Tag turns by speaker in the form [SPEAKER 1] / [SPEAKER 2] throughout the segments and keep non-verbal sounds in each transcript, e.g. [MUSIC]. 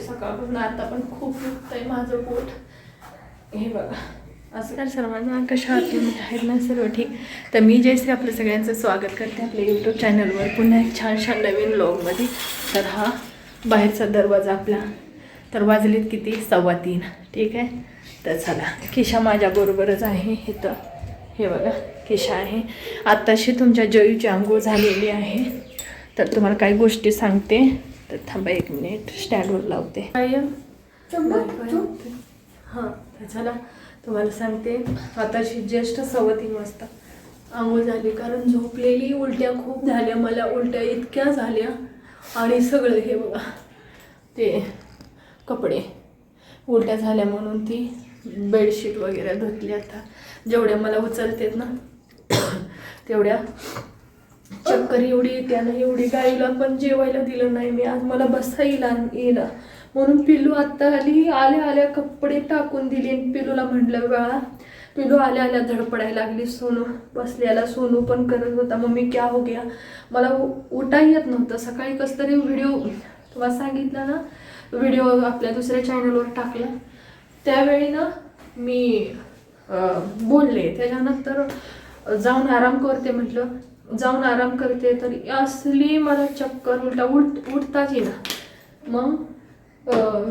[SPEAKER 1] होती सकाळपासून आता पण खूप दुखतंय माझं पोट. हे बघा. असं. तर सर्वांना कशा आहात तुम्ही आहेत ना सर्व ठीक. तर मी जयश्री आपलं सगळ्यांचं स्वागत करते आपल्या यूट्यूब चॅनलवर पुन्हा एक छान छान नवीन ब्लॉगमध्ये तर हा बाहेरचा दरवाजा आपला. तर वाजलेत किती? सव्वा तीन. ठीक आहे? तर चला. किशा माझ्याबरोबरच आहे इथं. हे बघा. किशा आहे. आत्ताशी तुमच्या जयूची आंघोळ झालेली आहे. तर तुम्हाला काही गोष्टी सांगते. तर थांबा एक मिनिट. स्टँडवर लावते. काय हां तुम्हाला सांगते. आताशी ज्येष्ठ सव्वा तीन वाजता आंघोळ झाली. कारण झोपलेली उलट्या खूप झाल्या. मला उलट्या इतक्या झाल्या. आणि सगळं हे बघा ते कपडे. उलट्या झाल्या म्हणून ती बेडशीट वगैरे धुतली आता. जेवढ्या मला उचलतेत ना [COUGHS] तेवढ्या चक्कर एवढी येते ना एवढी गाईला पण जेवायला दिलं नाही मी. आज मला बसता येईल येईल म्हणून पिल्लू आत्ता आली आल्या आल्या कपडे टाकून दिले पिलूला पिल्लूला म्हटलं बाळा पिल्लू आल्या आल्या धडपडायला लागली सोनू. बसल्याला सोनू पण करत होता. मम्मी क्या हो गया? मला उ- उठा येत नव्हतं. सकाळी कसं तरी व्हिडिओ तुम्हाला सांगितलं ना व्हिडिओ आपल्या दुसऱ्या चॅनलवर टाकला. त्यावेळी ना मी बोलले. त्याच्यानंतर जाऊन आराम करते म्हटलं. जाऊन आराम करते तर असली मला चक्कर उलटा उठ उठताच येईना. मग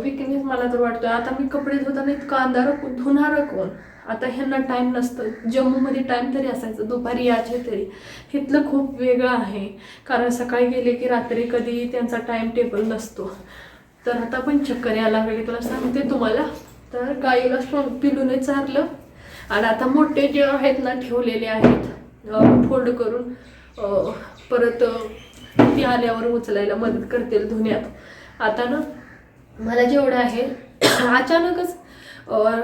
[SPEAKER 1] विकनेस मला तर वाटतं आता मी कपडे धुताना इतका अंधार धुणार कोण? आता ह्यांना टाईम नसतं जम्मूमध्ये टाईम तरी असायचं दुपारी यायचे तरी. इथलं खूप वेगळं आहे. कारण सकाळी गेले की रात्री कधी त्यांचा टाईम टेबल नसतो. तर आता पण चक्कर यायला लागली तुला सांगते तुम्हाला. तर गाईला पिलूने चारलं. आणि आता मोठे जे आहेत ना ठेवलेले आहेत फोल्ड करून परत ती आल्यावर उचलायला मदत करतील धुण्यात. आता ना मला जेवढं आहे [COUGHS] अचानकच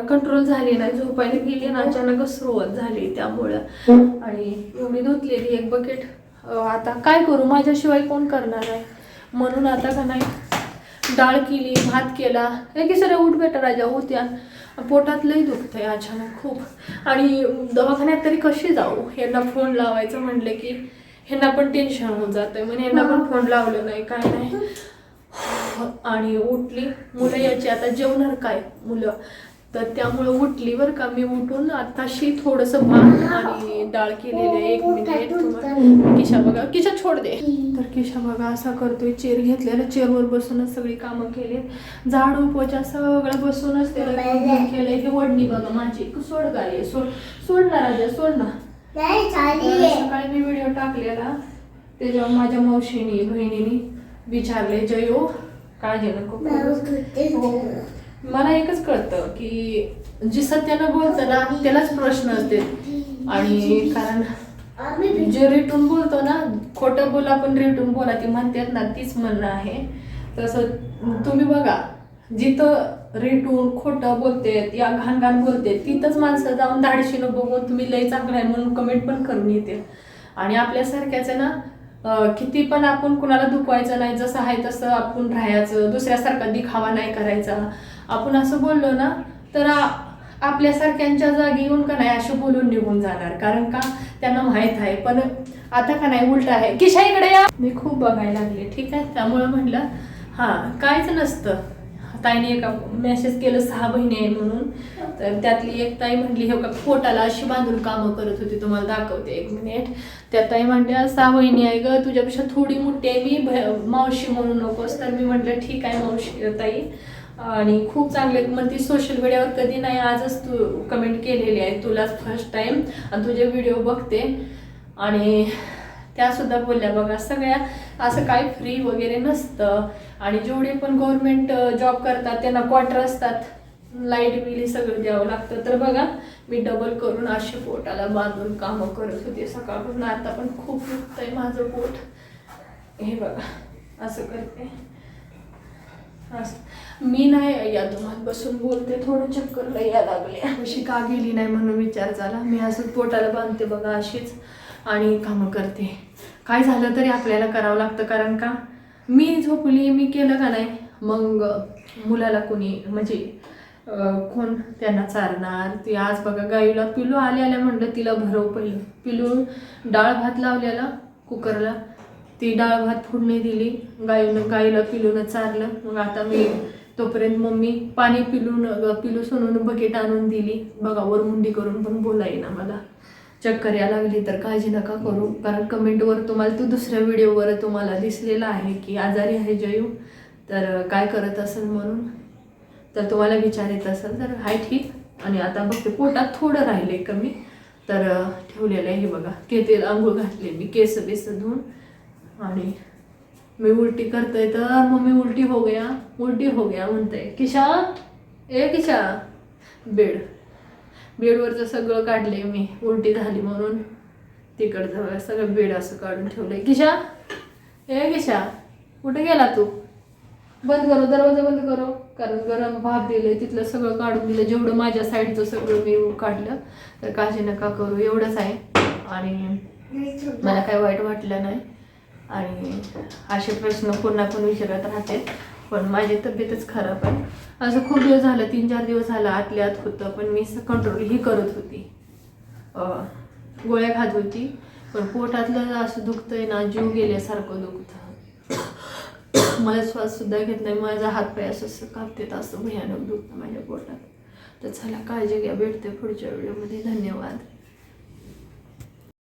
[SPEAKER 1] कंट्रोल झाली नाही झोपायला गेली ना अचानकच सुरुवात झाली त्यामुळं. आणि एवढी धुतलेली एक बकेट आता काय करू? माझ्याशिवाय कोण करणार आहे? म्हणून आता का नाही डाळ केली भात केला हे की सर उठ बेटा राजा होत्या. पोटात लई दुखतंय अचानक खूप. आणि दवाखान्यात तरी कशी जाऊ? ह्यांना फोन लावायचं म्हणलं की ह्यांना पण टेन्शन होऊन जातंय. म्हणजे ह्यांना पण फोन लावलं नाही काय नाही. आणि उठली. मुलं याची आता जेवणार काय मुलं? तर त्यामुळं उठली बरं का. मी उठून आताशी थोडंसं भात आणि डाळ केलेली आहे. एक मिनिट तुम्हाला किशा बघा किशा छोड दे. तर किशा बघा असा करतोय. चेअर घेतलेला चेअरवर बसूनच सगळी कामं केली. झाडू पोचा सगळं बसूनच केलंय. हे वडणी बघा माझी. सोड गाडी सोड. सोड ना राजा सोड ना. सकाळी मी व्हिडिओ टाकलेला. त्याच्यावर माझ्या मावशीने बहिणीने विचारले जयो काळजी नको करू." हो. मला एकच कळतं की जे सत्यानं बोलतं ना त्यालाच प्रश्न असते. आणि कारण
[SPEAKER 2] आम्ही
[SPEAKER 1] जे रेटून बोलतो ना खोटं बोला पण रिटून बोला ती म्हणतात ना तीच म्हणणं आहे. तसं तुम्ही बघा जिथं रेटून खोटं बोलते या घाण घाण बोलते तिथंच माणसं जाऊन धाडशीनं बघून तुम्ही लय चांगलं आहे म्हणून कमेंट पण करून येते. आणि आपल्यासारख्याच ना किती पण आपण कुणाला दुखवायचं नाही जसं आहे तसं आपण राहायचं दुसऱ्यासारखा दिखावा नाही करायचा. आपण असं बोललो ना तर आपल्यासारख्यांच्या जागी येऊन का नाही असे बोलून निघून जाणार. कारण का? त्यांना माहीत आहे. पण आता का नाही उलट आहे. किशा इकडे या. मी खूप बघायला लागले ठीक आहे? त्यामुळं म्हटलं हां काहीच नसतं. ताईने एका मेसेज केलं सहा बहिणी आहे म्हणून. तर त्यातली एक ताई म्हटली हे का पोटाला अशी बांधून कामं करत होती तुम्हाला दाखवते एक मिनिट त्या ताई म्हणल्या सहा बहिणी आहे ग तुझ्यापेक्षा थोडी मोठी आहे. मी भ- मावशी म्हणू नकोस. तर मी म्हटलं ठीक आहे मावशी ताई. आणि खूप चांगले मग ती सोशल मीडियावर कधी नाही आजच तू कमेंट केलेली आहे तुलाच फर्स्ट टाइम आणि तुझे व्हिडिओ बघते. आणि त्यासुद्धा बोलल्या बघा सगळ्या असं काही फ्री वगैरे नसतं. आणि जेवढे पण गव्हर्नमेंट जॉब करतात त्यांना क्वार्टर असतात. लाइट बिल सगळं द्यावं लागतं. तर बघा मी डबल करून अशी पोटाला बांधून कामं करत होते सकाळपासून. आता पण खूप दुखतंय माझं पोट. हे बघा असं करते. मी नाही या तुम्हाला बसून बोलते थोडं चक्कर या लागले. अशी का गेली नाही म्हणून विचार झाला. मी असं पोटाला बांधते बघा अशीच आणि कामं करते. काय झालं तरी आपल्याला करावं लागतं कारण का? मी झोपली मी केलं का नाही? मग मुलाला कोणी म्हणजे कोण त्यांना चारणार? ती आज बघा गाईला पिलू आल्या आल्या म्हणलं तिला भरव पहिलं. पिलू डाळ भात लावलेला कुकरला. ती डाळ भात फोडणी दिली. गाईनं गाईला पिलूनं चारलं. मग आता मी तोपर्यंत मम्मी पाणी पिलून पिलू सोनून बकेट आणून दिली. बघा वर मुंडी करून पण बोलायना मला. चक्कर या लागली तर काळजी नका करू. कारण कमेंटवर तुम्हाला तो दुसऱ्या व्हिडिओवर तुम्हाला दिसलेला आहे की आजारी आहे जयू. तर काय करत असेल म्हणून? तर तुम्हाला विचार येत असेल तर हाय ठीक. आणि आता बघते पोटात थोडं राहिले कमी. तर ठेवलेलं आहे हे बघा. केतेल आंघोळ घातले मी केस बेस धुवून. आणि मी उलटी करतोय तर मम्मी उलटी हो गया उलटी हो गया म्हणते किशा? ए किशा? बेड. बेडवरचं सगळं काढले मी उलटी झाली म्हणून. तिकडचं सगळं बेड असं काढून ठेवलंय. किशा? ए किशा कुठे गेला तू? बंद करो दरवाजा बंद करो. कारण गरम भाप दिले तिथलं सगळं काढून दिलं. जेवढं माझ्या साईडचं सगळं मी काढलं तर काळजी नका करू एवढंच आहे. आणि मला काही वाईट वाटलं नाही. आणि असे प्रश्न पुन्हा पण विचारत राहते. पण माझी तब्येतच खराब आहे. असं खूप दिवस झालं तीन चार दिवस झालं आतल्या आत होतं पण मी कंट्रोलही करत होती. गोळ्या खात होती पण पोटातलं असं दुखतंय ना जीव गेल्यासारखं दुखतं. मला श्वाससुद्धा घेत नाही माझा हात पाय असं असं कापतेत असं भयानक दुखतं माझ्या पोटात. तर चला काळजी घ्या भेटते पुढच्या व्हिडिओमध्ये. धन्यवाद.